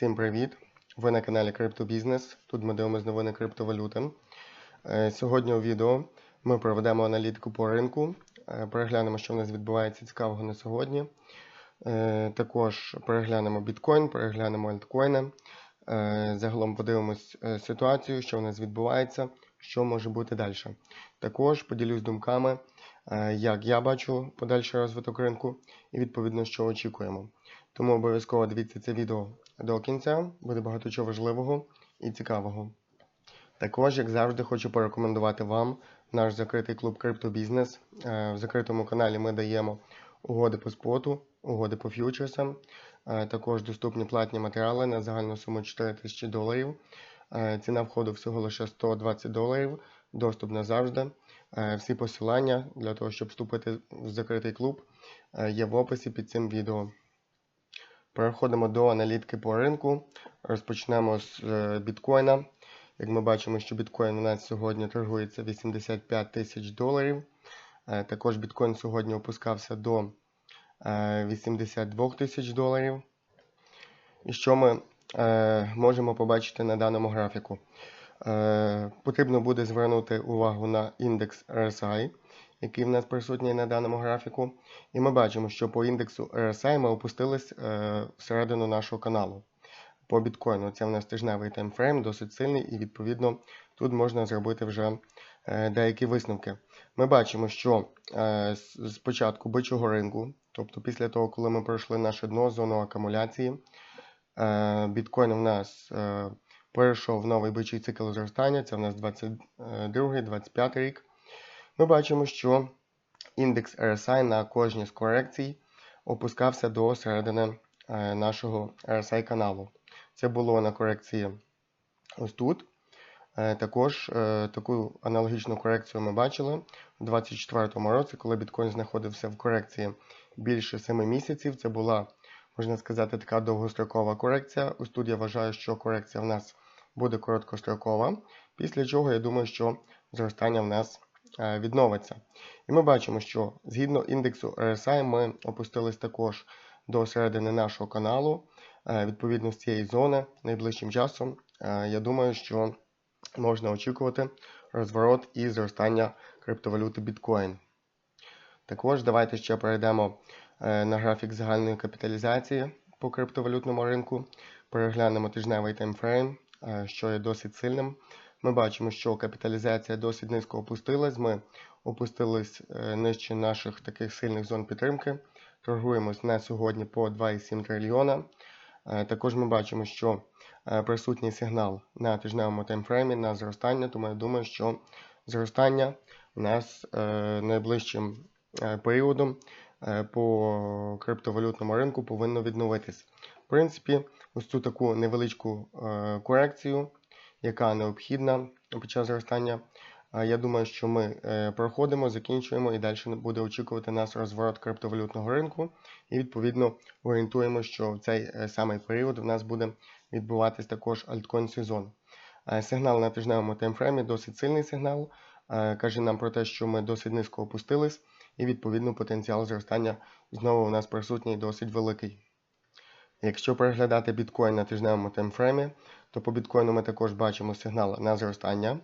Всім привіт! Ви на каналі Криптобізнес. Тут ми дивимося новини криптовалюти. Е, Сьогодні у відео ми проведемо аналітику по ринку, е, переглянемо, що в нас відбувається цікавого на сьогодні. Е, Також переглянемо біткоін, переглянемо альткоїни. Загалом подивимось ситуацію, що в нас відбувається, що може бути далі. Також поділюсь думками, як я бачу подальший розвиток ринку і відповідно, що очікуємо. Тому обов'язково дивіться це відео до кінця, буде багато чого важливого і цікавого. Також, як завжди, хочу порекомендувати вам наш закритий клуб Криптобізнес. Е, В закритому каналі ми даємо угоди по споту, угоди по ф'ючерсам. Е, Також доступні платні матеріали на загальну суму 4 тисячі доларів. Е, Ціна входу всього лише 120 доларів. Доступ назавжди. Всі посилання для того, щоб вступити в закритий клуб, є в описі під цим відео. Переходимо до аналітики по ринку. Розпочнемо з е, біткоїна. Як ми бачимо, що біткоін у нас сьогодні торгується 85 тисяч доларів. Е, Також біткоін сьогодні опускався до е, 82 тисяч доларів. І що ми е, можемо побачити на даному графіку? Е, Потрібно буде звернути увагу на індекс RSI, який в нас присутній на даному графіку. І ми бачимо, що по індексу RSI ми опустились е, всередину нашого каналу. По біткоїну це в нас тижневий таймфрейм, досить сильний, і відповідно тут можна зробити вже е, деякі висновки. Ми бачимо, що е, з початку бичого ринку, тобто після того, коли ми пройшли наше дно, зону акумуляції, е, біткоін у нас е, перейшов в новий бичий цикл зростання, це в нас 22-25 рік. Ми бачимо, що індекс RSI на кожній з корекцій опускався до середини е, нашого RSI каналу. Це було на корекції ось тут. Е, Також е, таку аналогічну корекцію ми бачили у 2024 році, коли біткоін знаходився в корекції більше 7 місяців. Це була, можна сказати, така довгострокова корекція. Ось тут я вважаю, що корекція в нас буде короткострокова, після чого я думаю, що зростання в нас відновиться. І ми бачимо, що згідно індексу RSI ми опустились також до середини нашого каналу. Е, Відповідно з цієї зони найближчим часом. е, Я думаю, що можна очікувати розворот і зростання криптовалюти біткоін. Також давайте ще перейдемо е, на графік загальної капіталізації по криптовалютному ринку. Переглянемо тижневий таймфрейм, е, що є досить сильним. Ми бачимо, що капіталізація досить низько опустилась. Ми опустились е, нижче наших таких сильних зон підтримки. Торгуємось на сьогодні по 2,7 трильйона. Е, Також ми бачимо, що е, присутній сигнал на тижневому таймфреймі на зростання, тому я думаю, що зростання у нас найближчим періодом по криптовалютному ринку повинно відновитись. В принципі, ось цю таку невеличку корекцію, яка необхідна під час зростання. Я думаю, що ми е, проходимо, закінчуємо і далі буде очікувати нас розворот криптовалютного ринку. І відповідно орієнтуємо, що в цей е, самий період в нас буде відбуватись також альткоін сезон. Е, Сигнал на тижневому таймфреймі досить сильний сигнал. Каже нам про те, що ми досить низько опустились, і відповідно потенціал зростання знову у нас присутній досить великий. Якщо переглядати біткоін на тижневому таймфреймі, то по біткоїну ми також бачимо сигнал на зростання.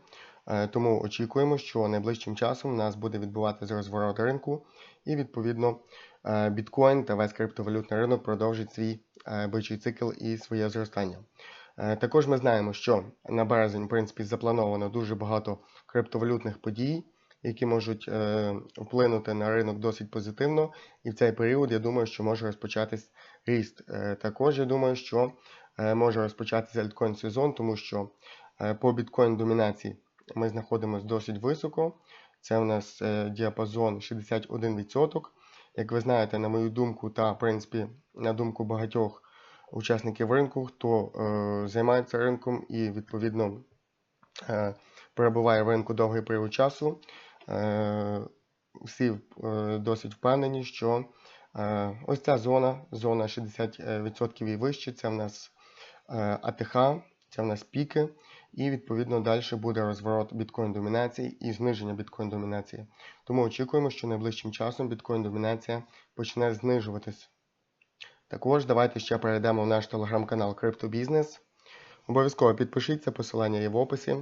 Е, Тому очікуємо, що найближчим часом у нас буде відбуватися розворот ринку, і відповідно е, біткоін та весь криптовалютний ринок продовжить свій е, бичий цикл і своє зростання. Також ми знаємо, що на березень, в принципі, заплановано дуже багато криптовалютних подій, які можуть вплинути на ринок досить позитивно. І в цей період я думаю, що може розпочатись ріст. Також я думаю, що може розпочатися альткоін сезон, тому що е, по біткоін домінації ми знаходимося досить високо. Це у нас е, діапазон 61%. Як ви знаєте, на мою думку, та в принципі на думку багатьох учасників ринку, хто е, займається ринком і відповідно е, перебуває в ринку довгий період часу, е, всі е, досить впевнені, що е, ось ця зона, зона 60% і вище, це в нас е, АТХ, це в нас піки, і відповідно далі буде розворот біткоін домінації і зниження біткоін домінації. Тому очікуємо, що найближчим часом біткоін домінація почне знижуватись. Також давайте ще перейдемо в наш телеграм-канал CryptoBusiness. Обов'язково підпишіться, посилання є в описі.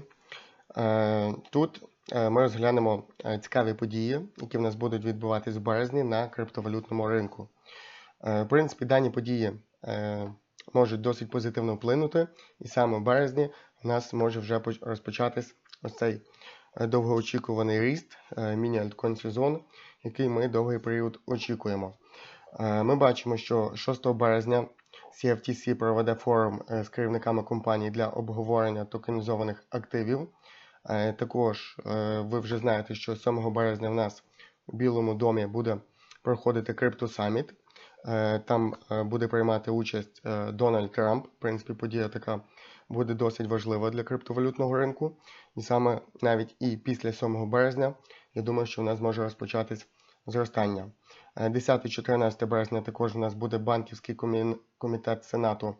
Е, Тут е, ми розглянемо е, цікаві події, які в нас будуть відбуватись в березні на криптовалютному ринку. Е, В принципі, дані події е, можуть досить позитивно вплинути, і саме в березні у нас може вже поч- розпочатись ось цей е, довгоочікуваний ріст е, міні-альткоін сезон, який ми довгий період очікуємо. Е, Ми бачимо, що 6 березня CFTC проведе форум е, з керівниками компаній для обговорення токенізованих активів. Е, Також е, ви вже знаєте, що 7 березня в нас у Білому домі буде проходити. Е, Там е, буде приймати участь е, Дональд Трамп. В принципі, подія така буде досить важлива для криптовалютного ринку. І саме навіть і після 7 березня, я думаю, що в нас може розпочатись зростання. Е, 10-14 березня також у нас буде банківський комітет Сенату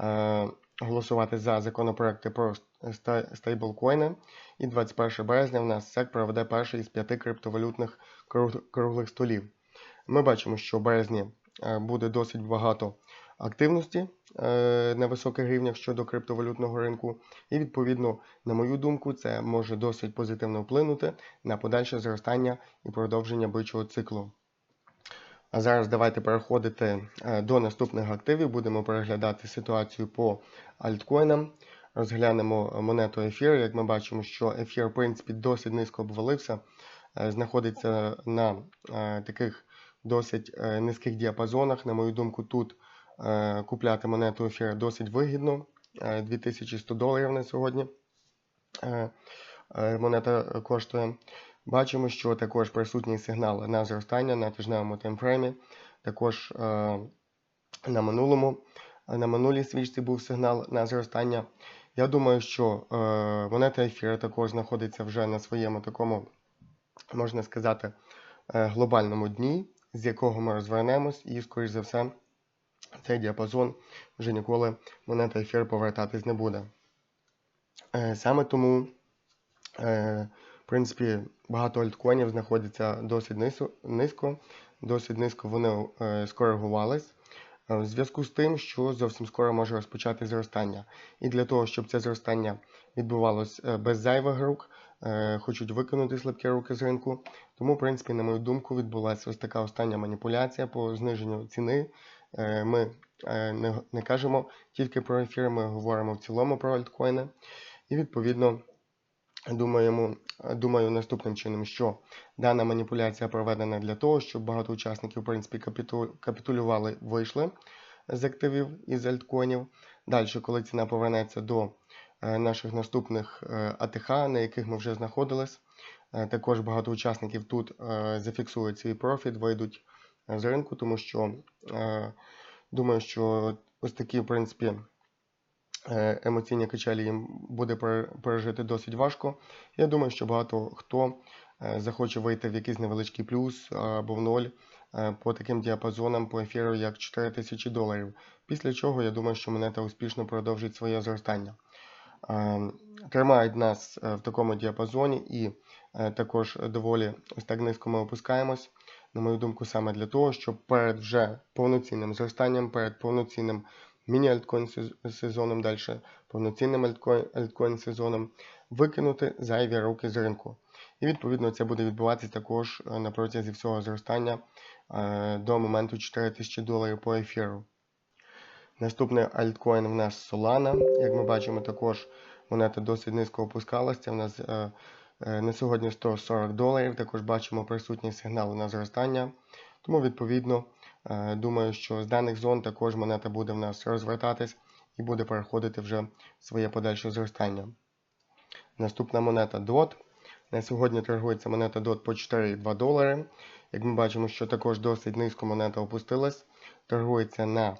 е, голосувати за законопроекти про стейблкоїни. І 21 березня в нас SEC проведе перший із п'яти криптовалютних круглих столів. Ми бачимо, що в березні е, буде досить багато активності е, на високих рівнях щодо криптовалютного ринку, і відповідно, на мою думку, це може досить позитивно вплинути на подальше зростання і продовження бичого циклу. А зараз давайте переходити е, до наступних активів. Будемо переглядати ситуацію по альткоїнам. Розглянемо монету ефір. Як ми бачимо, що ефір, в принципі, досить низько обвалився, е, знаходиться на е, таких досить е, низьких діапазонах. На мою думку, тут е, купляти монету ефір досить вигідно. Е, 2100 доларів на сьогодні е, е, монета коштує. Бачимо, що також присутній сигнал на зростання на тижневому таймфреймі. Також е, на минулому, на минулій свічці був сигнал на зростання. Я думаю, що е, монета ефіра також знаходиться вже на своєму такому, можна сказати, е, глобальному дні, з якого ми розвернемось, і, скоріш за все, цей діапазон вже ніколи монета ефір повертатись не буде. Е, саме тому. Е, в принципі, багато альткоїнів знаходяться досить низько, досить низько вони е, скоригувались. В зв'язку з тим, що зовсім скоро може розпочати зростання. І для того, щоб це зростання відбувалось без зайвих рук, хочуть викинути слабкі руки з ринку. Тому, в принципі, на мою думку, відбулася ось така остання маніпуляція по зниженню ціни. Е, Ми е, не, кажемо тільки про ефір, ми говоримо в цілому про альткоїни. І відповідно. Думаємо, думаю наступним чином, що дана маніпуляція проведена для того, щоб багато учасників, в принципі, капітулювали, вийшли з активів із альткоїнів. Далі, коли ціна повернеться до е, наших наступних е, АТХ, на яких ми вже знаходились, е, також багато учасників тут е, зафіксують свій профіт, вийдуть з ринку, тому що е, думаю, що ось такі, в принципі, е, емоційні качелі їм буде пережити досить важко. Я думаю, що багато хто е, захоче вийти в якийсь невеличкий плюс або в ноль е, по таким діапазонам по ефіру, як 4000 доларів. Після чого я думаю, що монета успішно продовжить своє зростання. Тримають нас е, в такому діапазоні і е, також доволі ось низько ми опускаємось. На мою думку, саме для того, щоб перед вже повноцінним зростанням, перед повноцінним міні-альткоін сезоном, далі повноцінним альткоін сезоном, викинути зайві руки з ринку. І відповідно це буде відбуватися також е, на протязі всього зростання е, до моменту 4000 доларів по ефіру. Наступний альткоін в нас Solana. Як ми бачимо, також монета досить низько опускалася. В нас е, е, на сьогодні 140 доларів. Також бачимо присутні сигнали на зростання. Тому, відповідно, е, думаю, що з даних зон також монета буде в нас розвертатись і буде переходити вже своє подальше зростання. Наступна монета DOT. На сьогодні торгується монета DOT по 4,2 долари. Як ми бачимо, що також досить низько монета опустилась. Торгується на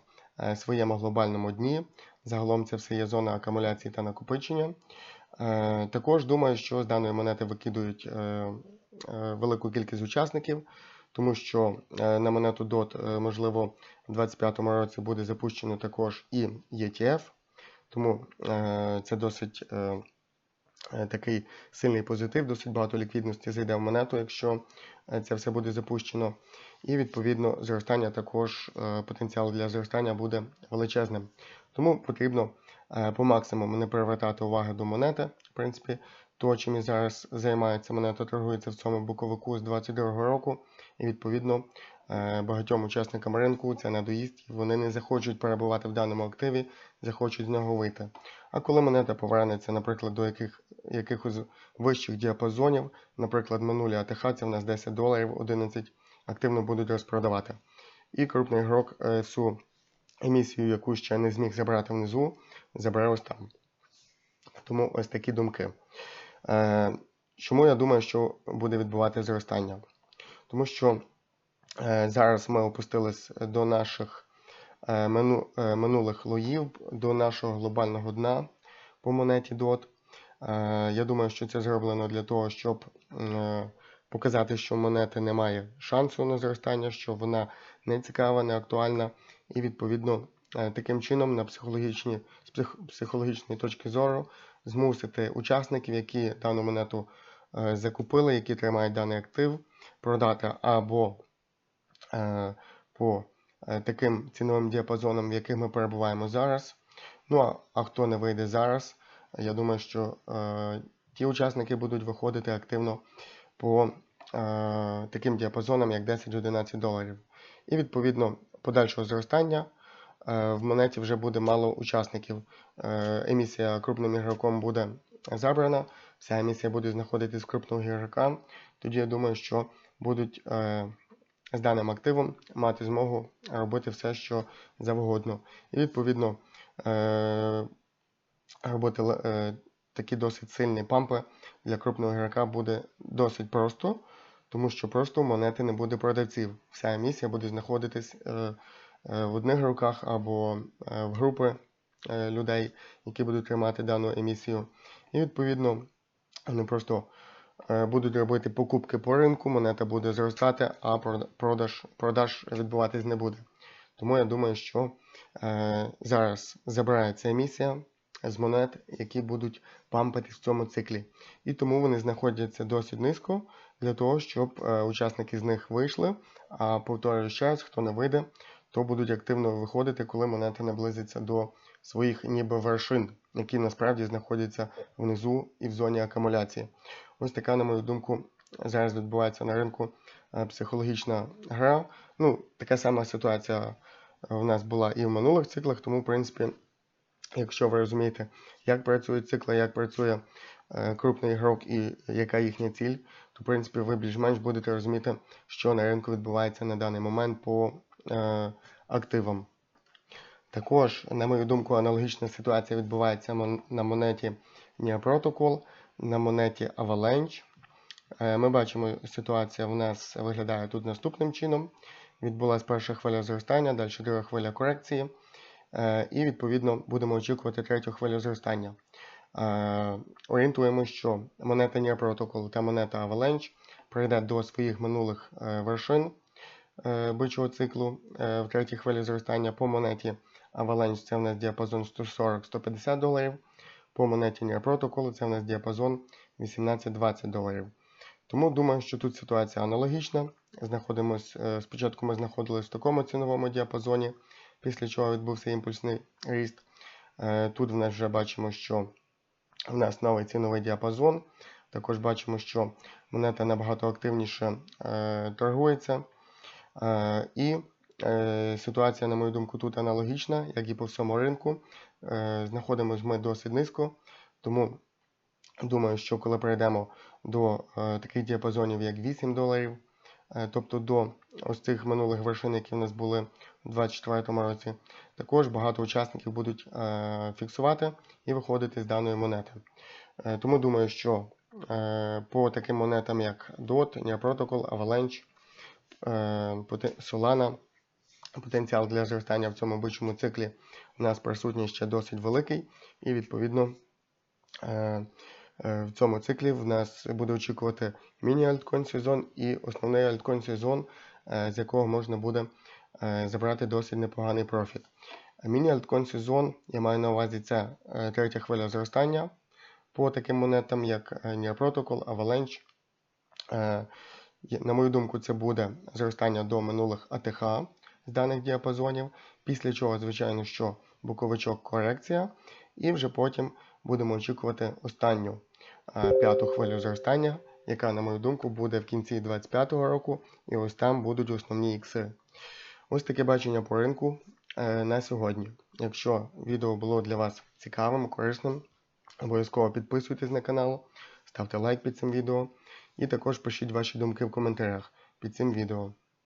своєму глобальному дні. Загалом це все є зона акумуляції та накопичення. Е, Також думаю, що з даної монети викидують е, е, велику кількість учасників, тому що е, на монету DOT, е, можливо, у 2025 році буде запущено також і ETF, тому е, це досить е, е, такий сильний позитив, досить багато ліквідності зайде в монету, якщо е, це все буде запущено. І відповідно зростання також е, потенціал для зростання буде величезним. Тому потрібно е, по максимуму не привертати уваги до монети. В принципі, то, чим і зараз займається монета, торгується в цьому боковику з 22 року, і відповідно е, багатьом учасникам ринку це надоїсть, вони не захочуть перебувати в даному активі, захочуть з нього вийти. А коли монета повернеться, наприклад, до яких, якихось вищих діапазонів, наприклад, минулі АТХ, це в нас 10 доларів, 11 активно будуть розпродавати. І крупний ігрок е, цю емісію, яку ще не зміг забрати внизу, забере ось там. Тому ось такі думки. Е, Чому я думаю, що буде відбувати зростання? Тому що е, зараз ми опустились до наших е, е, минулих лоїв, до нашого глобального дна по монеті DOT. Е, я думаю, що це зроблено для того, щоб е, показати, що монети немає шансу на зростання, що вона не цікава, не актуальна, і відповідно е, таким чином на психологічні, з психологічної точки зору змусити учасників, які дану монету е, закупили, які тримають даний актив, продати або е, по е, таким ціновим діапазонам, в яких ми перебуваємо зараз. Ну а, хто не вийде зараз, я думаю, що е, ті учасники будуть виходити активно по е, таким діапазонам, як 10-11 доларів. І відповідно подальшого зростання е, в монеті вже буде мало учасників. Е, емісія крупним ігроком буде забрана, вся емісія буде знаходитись в крупного ігрока. Тоді я думаю, що будуть е, з даним активом мати змогу робити все, що завгодно. І відповідно е, робити е, такі досить сильні пампи для крупного ігрока буде досить просто, тому що просто монети не буде продавців. Вся емісія буде знаходитись е, в одних руках або в групи людей, які будуть тримати дану емісію. І відповідно вони просто е, будуть робити покупки по ринку, монета буде зростати, а прода- продаж, продаж відбуватись не буде. Тому я думаю, що е, зараз забирається емісія з монет, які будуть пампати в цьому циклі. І тому вони знаходяться досить низько для того, щоб е, учасники з них вийшли. А повторюю ще раз, хто не вийде, то будуть активно виходити, коли монета наблизиться до своїх ніби вершин, які насправді знаходяться внизу і в зоні акумуляції. Ось така, на мою думку, зараз відбувається на ринку е, психологічна гра. Ну, така сама ситуація в нас була і в минулих циклах, тому, в принципі, якщо ви розумієте, як працюють цикли, як працює е, крупний ігрок і яка їхня ціль, то, в принципі, ви більш-менш будете розуміти, що на ринку відбувається на даний момент по е, активам. Також, на мою думку, аналогічна ситуація відбувається на монеті NEO Protocol, на монеті Avalanche. Е, Ми бачимо, ситуація в нас виглядає тут наступним чином. Відбулася перша хвиля зростання, далі друга хвиля корекції. Е, І, відповідно, будемо очікувати третю хвилю зростання. Е, Орієнтуємо, що монета NEO Protocol та монета Avalanche прийде до своїх минулих вершин бичого циклу в третій хвилі зростання по монеті Avalanche це в нас діапазон 140-150 доларів. По монеті NEO Protocol це в нас діапазон 18-20 доларів. Тому думаю, що тут ситуація аналогічна. Знаходимось, е, спочатку ми знаходилися в такому ціновому діапазоні, після чого відбувся імпульсний ріст. Е, Тут в нас вже бачимо, що в нас новий ціновий діапазон. Також бачимо, що монета набагато активніше е, торгується. І ситуація, на мою думку, тут аналогічна, як і по всьому ринку. Е, знаходимось ми досить низько, тому думаю, що коли перейдемо до е, таких діапазонів, як 8 доларів, е, тобто до ось цих минулих вершин, які в нас були у 2024 році, також багато учасників будуть е, фіксувати і виходити з даної монети. Е, тому думаю, що е, по таким монетам, як DOT, NEO Protocol, Avalanche, е, Solana, потенціал для зростання в цьому бичому циклі у нас присутній ще досить великий, і відповідно е, е, в цьому циклі в нас буде очікувати міні-альткоін сезон і основний альткоін сезон, е, з якого можна буде забрати досить непоганий профіт. Міні-альткоін сезон, я маю на увазі, це третя хвиля зростання по таким монетам, як Near Protocol, Avalanche. На мою думку, це буде зростання до минулих АТХ з даних діапазонів, після чого, звичайно, що боковичок корекція, і вже потім будемо очікувати останню п'яту хвилю зростання, яка, на мою думку, буде в кінці 2025 року, і ось там будуть основні ікси. Ось таке бачення по ринку е, на сьогодні. Якщо відео було для вас цікавим, корисним, обов'язково підписуйтесь на канал, ставте лайк під цим відео і також пишіть ваші думки в коментарях під цим відео.